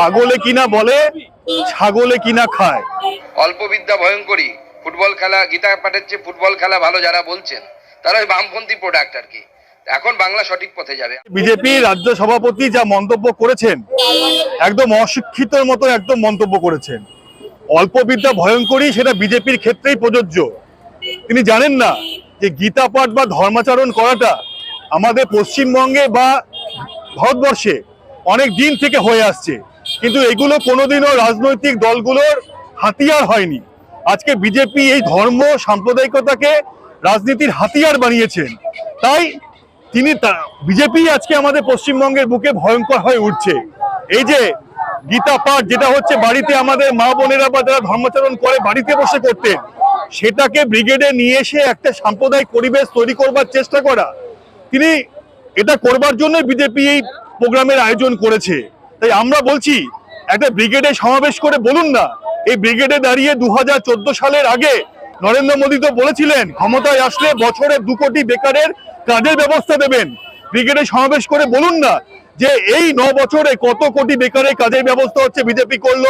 পাগলে কিনা বলে ছাগলে কিনা খায়। অল্প বিদ্যা ভয়ঙ্করী। ফুটবল খেলা গীতা পাঠের চেয়ে ফুটবল খেলা ভালো যারা বলছেন তারা ওই বামপন্থী প্রোডাক্ট আর কি। এখন বাংলা সঠিক পথে যাবে। বিজেপি রাজ্য সভাপতি যা মন্তব্য করেছেন একদম অশিক্ষিতর মতো একদম মন্তব্য করেছেন। অল্প বিদ্যা ভয়ঙ্করী সেটা বিজেপির ক্ষেত্রেই প্রযোজ্য। তিনি জানেন না যে গীতা পাঠ বা ধর্মাচরণ করাটা আমাদের পশ্চিমবঙ্গে বা ভারতবর্ষে অনেক দিন থেকে হয়ে আসছে। কিন্তু এগুলো কোনোদিনও রাজনৈতিক দলগুলোর হাতিয়ার হয়নি। আজকে বিজেপি এই ধর্ম, সাম্প্রদায়িকতাকে রাজনীতির হাতিয়ার বানিয়েছেন। তাই তিনি বিজেপি আজকে আমাদের পশ্চিমবঙ্গের বুকে ভয়ঙ্কর হয়ে উঠছে। এই যে গীতা পাঠ, যেটা হচ্ছে বাড়িতে আমাদের মা বোনেরা বা যারা ধর্মাচরণ করে বাড়িতে বসে করতেন, সেটাকে ব্রিগেডে নিয়ে এসে একটা সাম্প্রদায়িক পরিবেশ তৈরি করবার চেষ্টা করা। তিনি এটা করবার জন্য বিজেপি এই প্রোগ্রামের আয়োজন করেছে। তাই আমরা বলছি, একটা ব্রিগেডে সমাবেশ করে বলুন না। এই ব্রিগেডে দাঁড়িয়ে দু হাজার চোদ্দ সালের আগে নরেন্দ্র মোদী তো বলেছিলেন, ক্ষমতায় আসলে বছরে দু কোটি বেকারের কাজের ব্যবস্থা দেবেন। ব্রিগেডে সমাবেশ করে বলুন না যে এই ন বছরে কত কোটি বেকারের কাজের ব্যবস্থা হচ্ছে বিজেপি করল।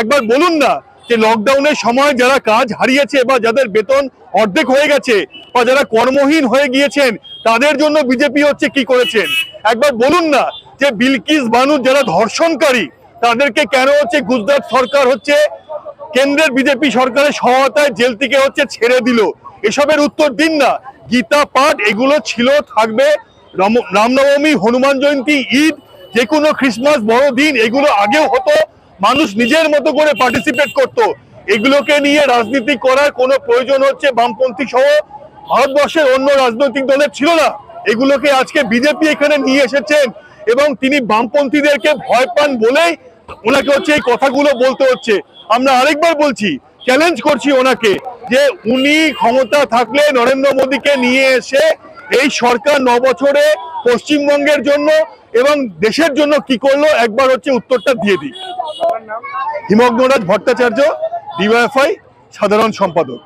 একবার বলুন না যে লকডাউনের সময় যারা কাজ হারিয়েছে বা যাদের বেতন অর্ধেক হয়ে গেছে বা যারা কর্মহীন হয়ে গিয়েছেন, তাদের জন্য বিজেপি হচ্ছে কি করেছেন? একবার বলুন না যে বিলকিস বানু যারা ধর্ষণকারী, তাদেরকে কেন হচ্ছে গুজরাট সরকার হচ্ছে কেন্দ্রের বিজেপি সরকারের সহায়তায় জেল থেকে হচ্ছে ছেড়ে দিল? এসবের উত্তর দিন না। গীতা পাঠ, এগুলো ছিল, থাকবে। রামনবমী, হনুমান জয়ন্তী, ঈদ যে কোনো খ্রিসমাস বড়দিন, এগুলো আগেও হতো। মানুষ নিজের মতো করে পার্টিসিপেট করত। এগুলোকে নিয়ে রাজনীতি করার কোনো প্রয়োজন হচ্ছে বামপন্থী সহ ভারতবর্ষের অন্য রাজনৈতিক দলের ছিল না। এগুলোকে আজকে বিজেপি এখানে নিয়ে এসেছেন। এবং তিনি বামপন্থীদেরকে ভয় পান বলেই ওনাকে হচ্ছে এই কথাগুলো বলতে হচ্ছে। আমরা আরেকবার বলছি চ্যালেঞ্জ করছি ওনাকে যে উনি ক্ষমতা থাকলে নরেন্দ্র মোদীকে নিয়ে এসে এই সরকার ন বছরে পশ্চিমবঙ্গের জন্য এবং দেশের জন্য কি করল, একবার হচ্ছে উত্তরটা দিয়ে দিই। হিমগ্নরাজ ভট্টাচার্য ডিওয়াইফআই সাধারণ সম্পাদক।